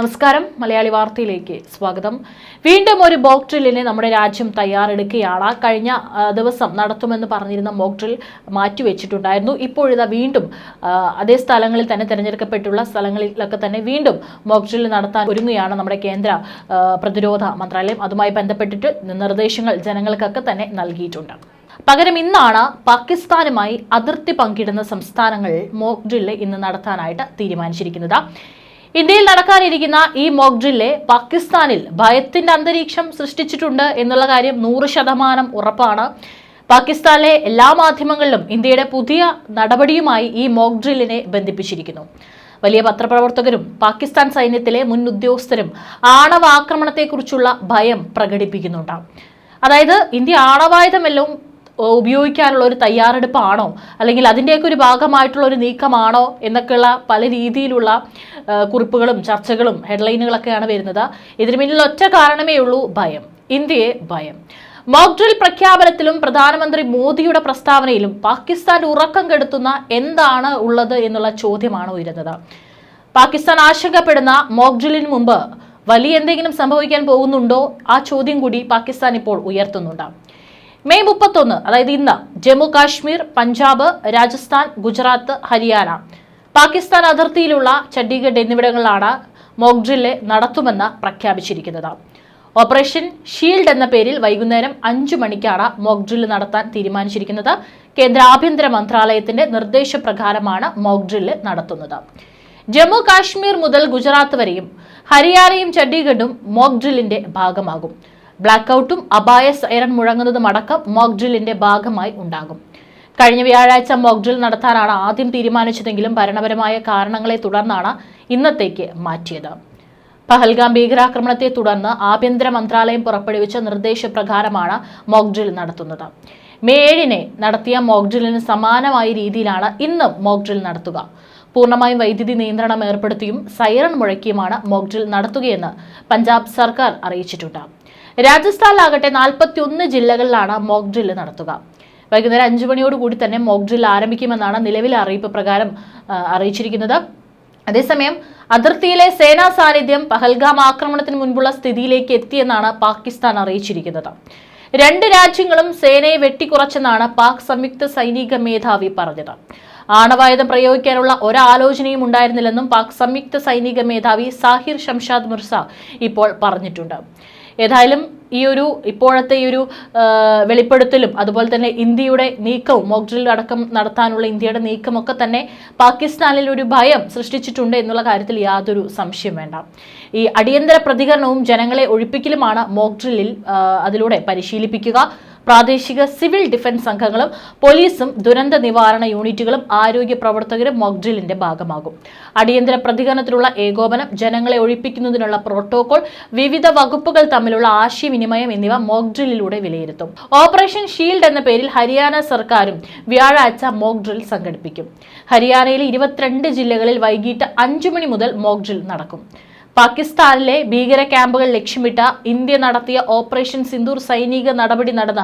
നമസ്കാരം. മലയാളി വാർത്തയിലേക്ക് സ്വാഗതം. വീണ്ടും ഒരു മോക് ഡ്രില്ലിന് നമ്മുടെ രാജ്യം തയ്യാറെടുക്കുകയാണ്. കഴിഞ്ഞ ദിവസം നടത്തുമെന്ന് പറഞ്ഞിരുന്ന മോക് ഡ്രിൽ മാറ്റിവെച്ചിട്ടുണ്ടായിരുന്നു. ഇപ്പോഴിതാ വീണ്ടും അതേ സ്ഥലങ്ങളിൽ തന്നെ തിരഞ്ഞെടുക്കപ്പെട്ടുള്ള സ്ഥലങ്ങളിലൊക്കെ തന്നെ വീണ്ടും മോക് ഡ്രിൽ നടത്താൻ ഒരുങ്ങുകയാണ് നമ്മുടെ കേന്ദ്ര പ്രതിരോധ മന്ത്രാലയം. അതുമായി ബന്ധപ്പെട്ടിട്ട് നിർദ്ദേശങ്ങൾ ജനങ്ങൾക്കൊക്കെ തന്നെ നൽകിയിട്ടുണ്ട്. പകരം ഇന്നാണ് പാകിസ്ഥാനുമായി അതിർത്തി പങ്കിടുന്ന സംസ്ഥാനങ്ങളിൽ മോക് ഡ്രില്ല് ഇന്ന് നടത്താനായിട്ട് തീരുമാനിച്ചിരിക്കുന്നത്. ഇന്ത്യയിൽ നടക്കാനിരിക്കുന്ന ഈ മോക്ക് ഡ്രില്ലെ പാകിസ്ഥാനിൽ ഭയത്തിന്റെ അന്തരീക്ഷം സൃഷ്ടിച്ചിട്ടുണ്ട് എന്നുള്ള കാര്യം നൂറ് ശതമാനം ഉറപ്പാണ്. പാകിസ്ഥാനിലെ എല്ലാ മാധ്യമങ്ങളിലും ഇന്ത്യയുടെ പുതിയ നടപടിയുമായി ഈ മോക്ക് ഡ്രില്ലിനെ ബന്ധിപ്പിച്ചിരിക്കുന്നു. വലിയ പത്രപ്രവർത്തകരും പാകിസ്ഥാൻ സൈന്യത്തിലെ മുൻ ഉദ്യോഗസ്ഥരും ആണവ ആക്രമണത്തെക്കുറിച്ചുള്ള ഭയം പ്രകടിപ്പിക്കുന്നുണ്ടാവും അതായത് ഇന്ത്യ ആണവായുധമെല്ലാം ഉപയോഗിക്കാനുള്ള ഒരു തയ്യാറെടുപ്പാണോ? അല്ലെങ്കിൽ അതിന്റെയൊക്കെ ഒരു ഭാഗമായിട്ടുള്ള ഒരു നീക്കമാണോ? എന്നൊക്കെയുള്ള പല രീതിയിലുള്ള കുറിപ്പുകളും ചർച്ചകളും ഹെഡ്ലൈനുകളൊക്കെയാണ് വരുന്നത്. ഇതിന് പിന്നിൽ ഒറ്റ കാരണമേ ഉള്ളൂ ഭയം. ഇന്ത്യയെ ഭയം. മോക്ഡ്രിൽ പ്രഖ്യാപനത്തിലും പ്രധാനമന്ത്രി മോദിയുടെ പ്രസ്താവനയിലും പാകിസ്ഥാൻ ഉറക്കം കെടുത്തുന്ന എന്താണ് ഉള്ളത് എന്നുള്ള ചോദ്യമാണ് ഉയരുന്നത്. പാകിസ്ഥാൻ ആശങ്കപ്പെടുന്ന മോക്ഡ്രിലിന് മുമ്പ് വലിയ എന്തെങ്കിലും സംഭവിക്കാൻ പോകുന്നുണ്ടോ? ആ ചോദ്യം കൂടി പാകിസ്ഥാൻ ഇപ്പോൾ ഉയർത്തുന്നുണ്ട്. മെയ് മുപ്പത്തൊന്ന് അതായത് ഇന്ന് ജമ്മു കാശ്മീർ പഞ്ചാബ് രാജസ്ഥാൻ ഗുജറാത്ത് ഹരിയാന. പാകിസ്ഥാൻ അതിർത്തിയിലുള്ള ചണ്ഡീഗഡ് എന്നിവിടങ്ങളിലാണ് മോക്ഡ്രിൽ നടത്തുമെന്ന് പ്രഖ്യാപിച്ചിരിക്കുന്നത്. ഓപ്പറേഷൻ ഷീൽഡ് എന്ന പേരിൽ വൈകുന്നേരം അഞ്ചു മണിക്കാണ് മോക്ഡ്രിൽ നടത്താൻ തീരുമാനിച്ചിരിക്കുന്നത്. കേന്ദ്ര ആഭ്യന്തര മന്ത്രാലയത്തിന്റെ നിർദ്ദേശപ്രകാരമാണ് മോക്ഡ്രിൽ നടത്തുന്നത്. ജമ്മു കാശ്മീർ മുതൽ ഗുജറാത്ത് വരെയും ഹരിയാനയും ചണ്ഡീഗഡും മോക്ഡ്രില്ലിന്റെ ഭാഗമാകും. ബ്ലാക്ക് ഔട്ടും അപായ സൈറൺ മുഴങ്ങുന്നതും അടക്കം മോക്ക് ഡ്രില്ലിന്റെ ഭാഗമായി ഉണ്ടാകും. കഴിഞ്ഞ വ്യാഴാഴ്ച മോക്ക് ഡ്രിൽ നടത്താനാണ് ആദ്യം തീരുമാനിച്ചതെങ്കിലും ഭരണപരമായ കാരണങ്ങളെ തുടർന്നാണ് ഇന്നത്തേക്ക് മാറ്റിയത്. പഹൽഗാം ഭീകരാക്രമണത്തെ തുടർന്ന് ആഭ്യന്തര മന്ത്രാലയം പുറപ്പെടുവിച്ച നിർദ്ദേശപ്രകാരമാണ് മോക്ക് ഡ്രിൽ നടത്തുന്നത്. മെയ് ഏഴിന് നടത്തിയ മോക്ക് ഡ്രില്ലിന് സമാനമായ രീതിയിലാണ് ഇന്ന് മോക്ക് ഡ്രിൽ നടത്തുക. പൂർണമായും വൈദ്യുതി നിയന്ത്രണം ഏർപ്പെടുത്തിയും സൈറൺ മുഴക്കിയുമാണ് മോക്ക് ഡ്രിൽ നടത്തുകയെന്ന് പഞ്ചാബ് സർക്കാർ അറിയിച്ചിട്ടുണ്ട്. രാജസ്ഥാനിലാകട്ടെ നാൽപ്പത്തി ഒന്ന് ജില്ലകളിലാണ് മോക്ക് ഡ്രിൽ നടത്തുക. വൈകുന്നേരം അഞ്ചു മണിയോടുകൂടി തന്നെ മോക്ക് ഡ്രിൽ ആരംഭിക്കുമെന്നാണ് നിലവിലെ അറിയിപ്പ് പ്രകാരം അറിയിച്ചിരിക്കുന്നത്. അതേസമയം അതിർത്തിയിലെ സേനാ സാന്നിധ്യം പഹൽഗാം ആക്രമണത്തിന് മുൻപുള്ള സ്ഥിതിയിലേക്ക് എത്തിയെന്നാണ് പാകിസ്ഥാൻ അറിയിച്ചിരിക്കുന്നത്. രണ്ട് രാജ്യങ്ങളും സേനയെ വെട്ടിക്കുറച്ചെന്നാണ് പാക് സംയുക്ത സൈനിക മേധാവി പറഞ്ഞത്. ആണവായുധം പ്രയോഗിക്കാനുള്ള ഒരാലോചനയും ഉണ്ടായിരുന്നില്ലെന്നും പാക് സംയുക്ത സൈനിക മേധാവി സാഹിർ ഷംഷാദ് മിർസ ഇപ്പോൾ പറഞ്ഞിട്ടുണ്ട്. ഏതായാലും ഈ ഒരു ഇപ്പോഴത്തെ ഈ ഒരു വെളിപ്പെടുത്തലും അതുപോലെ തന്നെ ഇന്ത്യയുടെ നീക്കവും മോക്ഡ്രിൽ അടക്കം നടത്താനുള്ള ഇന്ത്യയുടെ നീക്കമൊക്കെ തന്നെ പാകിസ്ഥാനിൽ ഒരു ഭയം സൃഷ്ടിച്ചിട്ടുണ്ട് എന്നുള്ള കാര്യത്തിൽ യാതൊരു സംശയം വേണ്ട. ഈ അടിയന്തര പ്രതികരണവും ജനങ്ങളെ ഒഴിപ്പിക്കലുമാണ് മോക്ഡ്രില്ലിൽ അതിലൂടെ പരിശീലിപ്പിക്കുക. പ്രാദേശിക സിവിൽ ഡിഫൻസ് സംഘങ്ങളും പോലീസും ദുരന്ത നിവാരണ യൂണിറ്റുകളും ആരോഗ്യ പ്രവർത്തകരും മോക്ക് ഡ്രില്ലിന്റെ ഭാഗമാകും. അടിയന്തര പ്രതികരണത്തിനുള്ള ഏകോപനം ജനങ്ങളെ ഒഴിപ്പിക്കുന്നതിനുള്ള പ്രോട്ടോകോൾ വിവിധ വകുപ്പുകൾ തമ്മിലുള്ള ആശയവിനിമയം എന്നിവ മോക്ഡ്രില്ലിലൂടെ വിലയിരുത്തും. ഓപ്പറേഷൻ ഷീൽഡ് എന്ന പേരിൽ ഹരിയാന സർക്കാരും വ്യാഴാഴ്ച മോക്ക് ഡ്രിൽ സംഘടിപ്പിക്കും. ഹരിയാനയിലെ ഇരുപത്തിരണ്ട് ജില്ലകളിൽ വൈകിട്ട് അഞ്ചു മണി മുതൽ മോക്ക് ഡ്രിൽ നടക്കും. പാകിസ്ഥാനിലെ ഭീകര ക്യാമ്പുകൾ ലക്ഷ്യമിട്ട ഇന്ത്യ നടത്തിയ ഓപ്പറേഷൻ സിന്ദൂർ സൈനിക നടപടി നടന്ന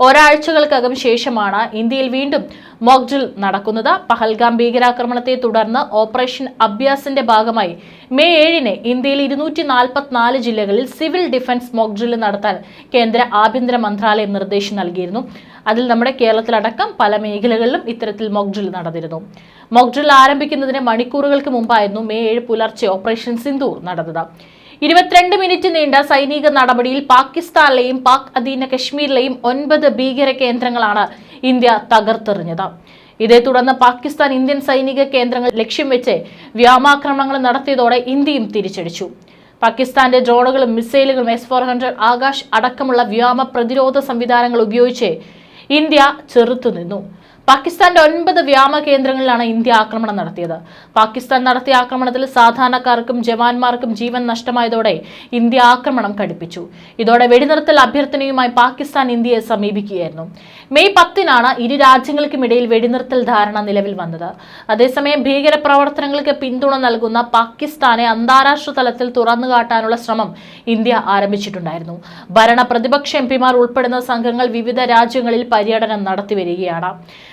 ഒരാഴ്ചകൾക്കകം ശേഷമാണ് ഇന്ത്യയിൽ വീണ്ടും മോക്ഡ്രിൽ നടക്കുന്നത്. പഹൽഗാം ഭീകരാക്രമണത്തെ തുടർന്ന് ഓപ്പറേഷൻ അഭ്യാസിന്റെ ഭാഗമായി മെയ് ഏഴിന് ഇന്ത്യയിൽ ഇരുന്നൂറ്റി നാൽപ്പത്തിനാല് ജില്ലകളിൽ സിവിൽ ഡിഫൻസ് മോക്ഡ്രിൽ നടത്താൻ കേന്ദ്ര ആഭ്യന്തര മന്ത്രാലയം നിർദ്ദേശം നൽകിയിരുന്നു. അതിൽ നമ്മുടെ കേരളത്തിലടക്കം പല മേഖലകളിലും ഇത്തരത്തിൽ മോക്ഡ്രിൽ നടന്നിരുന്നു. മോക്ക് ഡ്രിൽ ആരംഭിക്കുന്നതിന് മണിക്കൂറുകൾക്ക് മുമ്പായിരുന്നു മെയ് ഏഴ് പുലർച്ചെ ഓപ്പറേഷൻ സിന്ദൂർ നടന്നത്. ഇരുപത്തിരണ്ട് മിനിറ്റ് നീണ്ട സൈനിക നടപടിയിൽ പാകിസ്ഥാനിലെയും പാക് അധീന കശ്മീരിലെയും ഒൻപത് ഭീകര കേന്ദ്രങ്ങളാണ് ഇന്ത്യ തകർത്തെറിഞ്ഞത്. ഇതേ തുടർന്ന് പാകിസ്ഥാൻ ഇന്ത്യൻ സൈനിക കേന്ദ്രങ്ങൾ ലക്ഷ്യം വെച്ച് വ്യോമാക്രമണങ്ങൾ നടത്തിയതോടെ ഇന്ത്യയും തിരിച്ചടിച്ചു. പാകിസ്ഥാന്റെ ഡ്രോണുകളും മിസൈലുകളും എസ് ഫോർ ഹൺഡ്രഡ് ആകാശ് അടക്കമുള്ള വ്യോമ പ്രതിരോധ സംവിധാനങ്ങൾ ഉപയോഗിച്ച് ഇന്ത്യ ചെറുത്തുനിന്നു. പാകിസ്ഥാന്റെ ഒൻപത് വ്യാമ കേന്ദ്രങ്ങളിലാണ് ഇന്ത്യ ആക്രമണം നടത്തിയത്. പാകിസ്ഥാൻ നടത്തിയ ആക്രമണത്തിൽ സാധാരണക്കാർക്കും ജവാന്മാർക്കും ജീവൻ നഷ്ടമായതോടെ ഇന്ത്യ ആക്രമണം കടുപ്പിച്ചു. ഇതോടെ വെടിനിർത്തൽ അഭ്യർത്ഥനയുമായി പാകിസ്ഥാൻ ഇന്ത്യയെ സമീപിക്കുകയായിരുന്നു. മെയ് പത്തിനാണ് ഇരു രാജ്യങ്ങൾക്കുമിടയിൽ വെടിനിർത്തൽ ധാരണ നിലവിൽ വന്നത്. അതേസമയം ഭീകര പ്രവർത്തനങ്ങൾക്ക് പിന്തുണ നൽകുന്ന പാകിസ്ഥാനെ അന്താരാഷ്ട്ര തലത്തിൽ തുറന്നുകാട്ടാനുള്ള ശ്രമം ഇന്ത്യ ആരംഭിച്ചിട്ടുണ്ടായിരുന്നു. ഭരണ പ്രതിപക്ഷ എം പിമാർ ഉൾപ്പെടുന്ന സംഘങ്ങൾ വിവിധ രാജ്യങ്ങളിൽ പര്യടനം നടത്തി വരികയാണ്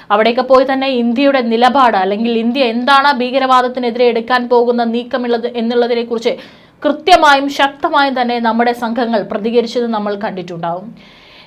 അവിടെയൊക്കെ പോയി തന്നെ ഇന്ത്യയുടെ നിലപാട് അല്ലെങ്കിൽ ഇന്ത്യ എന്താണ് ഭീകരവാദത്തിനെതിരെ എടുക്കാൻ പോകുന്ന നീക്കമുള്ളത് എന്നുള്ളതിനെ കുറിച്ച് കൃത്യമായും ശക്തമായും തന്നെ നമ്മുടെ സംഘങ്ങൾ പ്രതികരിച്ചത് നമ്മൾ കണ്ടിട്ടുണ്ടാവും.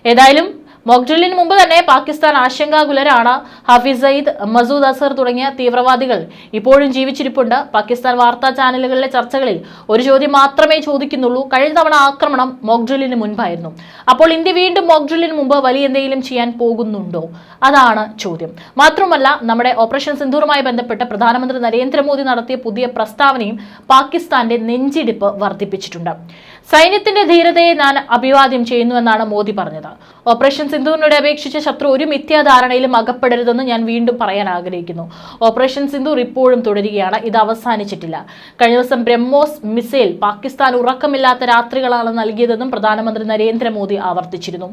ഏതായാലും മോക്ഡ്രില്ലിന് മുമ്പ് തന്നെ പാകിസ്ഥാൻ ആശങ്കാകുലരാണ്. ഹഫീസ് സയ്യിദ് മസൂദ് അസർ തുടങ്ങിയ തീവ്രവാദികൾ ഇപ്പോഴും ജീവിച്ചിരിപ്പുണ്ട്. പാകിസ്ഥാൻ വാർത്താ ചാനലുകളിലെ ചർച്ചകളിൽ ഒരു ചോദ്യം മാത്രമേ ചോദിക്കുന്നുള്ളൂ. കഴിഞ്ഞ തവണ ആക്രമണം മോക്ഡ്രില്ലിന് മുൻപായിരുന്നു. അപ്പോൾ ഇന്ത്യ വീണ്ടും മോക്ഡ്രില്ലിന് മുമ്പ് വലിയ എന്തെങ്കിലും ചെയ്യാൻ പോകുന്നുണ്ടോ? അതാണ് ചോദ്യം. മാത്രമല്ല നമ്മുടെ ഓപ്പറേഷൻ സിന്ധൂറുമായി ബന്ധപ്പെട്ട് പ്രധാനമന്ത്രി നരേന്ദ്രമോദി നടത്തിയ പുതിയ പ്രസ്താവനയും പാകിസ്ഥാന്റെ നെഞ്ചിടിപ്പ് വർദ്ധിപ്പിച്ചിട്ടുണ്ട്. സൈന്യത്തിന്റെ ധീരതയെ ഞാൻ അഭിവാദ്യം ചെയ്യുന്നുവെന്നാണ് മോദി പറഞ്ഞത്. ഓപ്പറേഷൻ സിന്ധുവിനോട് അപേക്ഷിച്ച് ശത്രു ഒരു മിഥ്യാധാരണയിലും അകപ്പെടരുതെന്ന് ഞാൻ വീണ്ടും പറയാൻ ആഗ്രഹിക്കുന്നു. ഓപ്പറേഷൻ സിന്ധു ഇപ്പോഴും തുടരുകയാണ്. ഇത് അവസാനിച്ചിട്ടില്ല. കഴിഞ്ഞ ദിവസം ബ്രഹ്മോസ് മിസൈൽ പാകിസ്ഥാൻ ഉറക്കമില്ലാത്ത രാത്രികളാണ് നൽകിയതെന്നും പ്രധാനമന്ത്രി നരേന്ദ്രമോദി ആവർത്തിച്ചിരുന്നു.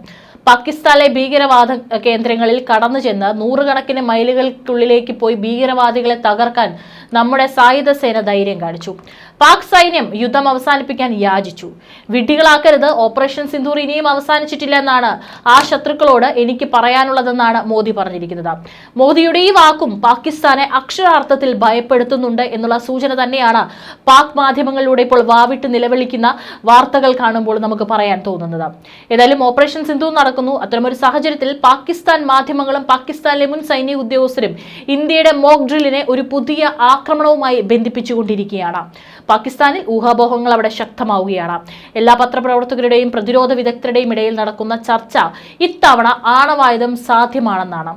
പാകിസ്ഥാനിലെ ഭീകരവാദ കേന്ദ്രങ്ങളിൽ കടന്നു ചെന്ന് നൂറുകണക്കിന് മൈലുകൾക്കുള്ളിലേക്ക് പോയി ഭീകരവാദികളെ തകർക്കാൻ നമ്മുടെ സായുധ സേന ധൈര്യം കാണിച്ചു. പാക് സൈന്യം യുദ്ധം അവസാനിപ്പിക്കാൻ യാചിച്ചു. വിഡ്ഢികളാക്കരുത് ഓപ്പറേഷൻ സിന്ധൂർ ഇനിയും അവസാനിച്ചിട്ടില്ല എന്നാണ് ആ ശത്രുക്കളോട് എനിക്ക് പറയാനുള്ളതെന്നാണ് മോദി പറഞ്ഞിരിക്കുന്നത്. മോദിയുടെ ഈ വാക്കും പാകിസ്ഥാനെ അക്ഷരാർത്ഥത്തിൽ ഭയപ്പെടുത്തുന്നുണ്ട് എന്നുള്ള സൂചന തന്നെയാണ് പാക് മാധ്യമങ്ങളിലൂടെ ഇപ്പോൾ വാവിട്ട് നിലവിളിക്കുന്ന വാർത്തകൾ കാണുമ്പോൾ നമുക്ക് പറയാൻ തോന്നുന്നത്. ഏതായാലും ഓപ്പറേഷൻ സിന്ധു നടക്കുന്നു അത്തരമൊരു സാഹചര്യത്തിൽ പാകിസ്ഥാൻ മാധ്യമങ്ങളും പാകിസ്ഥാനിലെ മുൻ സൈനിക ഉദ്യോഗസ്ഥരും ഇന്ത്യയുടെ മോക്ക് ഡ്രില്ലിനെ ഒരു പുതിയ ആക്രമണവുമായി ബന്ധിപ്പിച്ചുകൊണ്ടിരിക്കുകയാണ്. പാകിസ്ഥാനിൽ ഊഹാപോഹങ്ങൾ അവിടെ ശക്തമാവുകയാണ്. എല്ലാ പത്രപ്രവർത്തകരുടെയും പ്രതിരോധ വിദഗ്ധരുടെയും ഇടയിൽ നടക്കുന്ന ചർച്ച ഇത്തവണ ആണവായുധം സാധ്യമാണെന്നാണ്.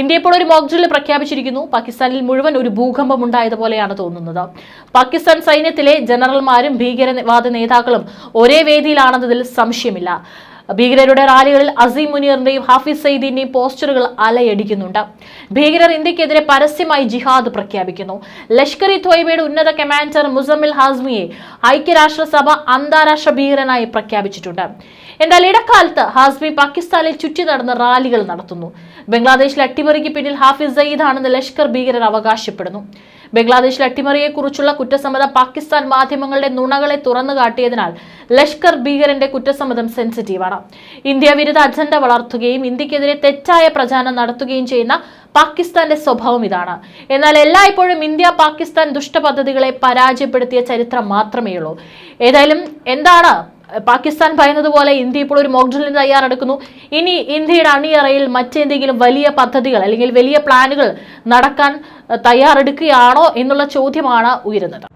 ഇന്ത്യ ഇപ്പോൾ ഒരു മോക്ക് ഡ്രിൽ പ്രഖ്യാപിച്ചിരിക്കുന്നു. പാകിസ്ഥാനിൽ മുഴുവൻ ഒരു ഭൂകമ്പം ഉണ്ടായതുപോലെയാണ് തോന്നുന്നത്. പാകിസ്ഥാൻ സൈന്യത്തിലെ ജനറൽമാരും ഭീകരവാദ നേതാക്കളും ഒരേ വേദിയിലാണെന്നതിൽ സംശയമില്ല. ഭീകരരുടെ റാലികളിൽ അസീം മുനീറിന്റെയും ഹാഫിസ് സയ്യിദിന്റെയും പോസ്റ്ററുകൾ അലയടിക്കുന്നുണ്ട്. ഭീകരർ ഇന്ത്യക്കെതിരെ പരസ്യമായി ജിഹാദ് പ്രഖ്യാപിക്കുന്നു. ലഷ്കർ ഇ ത്വയ്ബയുടെ ഉന്നത കമാൻഡർ മുസമ്മിൽ ഹാസ്മിയെ ഐക്യരാഷ്ട്രസഭ അന്താരാഷ്ട്ര ഭീകരനായി പ്രഖ്യാപിച്ചിട്ടുണ്ട്. എന്നാൽ ഇടക്കാലത്ത് ഹാസ്മി പാകിസ്ഥാനിൽ ചുറ്റി നടന്ന റാലികൾ നടത്തുന്നു. ബംഗ്ലാദേശിലെ അട്ടിമറിക്ക് പിന്നിൽ ഹാഫിസ് സയ്യിദ് ആണെന്ന് ലഷ്കർ ഭീകരർ അവകാശപ്പെടുന്നു. ബംഗ്ലാദേശിലെ അട്ടിമറിയെക്കുറിച്ചുള്ള കുറ്റസമ്മത പാകിസ്ഥാൻ മാധ്യമങ്ങളുടെ നുണകളെ തുറന്നു കാട്ടിയതിനാൽ ലഷ്കർ ഭീകരന്റെ കുറ്റസമ്മതം സെൻസിറ്റീവാണ്. ഇന്ത്യ വിരുദ്ധ അജണ്ട വളർത്തുകയും ഇന്ത്യക്കെതിരെ തെറ്റായ പ്രചാരണം നടത്തുകയും ചെയ്യുന്ന പാകിസ്ഥാന്റെ സ്വഭാവം ഇതാണ്. എന്നാൽ എല്ലായ്പ്പോഴും ഇന്ത്യ പാകിസ്ഥാൻ ദുഷ്ടപദ്ധതികളെ പരാജയപ്പെടുത്തിയ ചരിത്രം മാത്രമേയുള്ളൂ. ഏതായാലും എന്താണ് പാകിസ്ഥാൻ പറയുന്നതുപോലെ ഇന്ത്യ ഇപ്പോൾ ഒരു മോക്ഡ്രില്ലിന് തയ്യാറെടുക്കുന്നു. ഇനി ഇന്ത്യയുടെ അണിയറയിൽ മറ്റെന്തെങ്കിലും വലിയ പദ്ധതികൾ അല്ലെങ്കിൽ വലിയ പ്ലാനുകൾ നടക്കാൻ തയ്യാറെടുക്കുകയാണോ എന്നുള്ള ചോദ്യമാണ് ഉയരുന്നത്.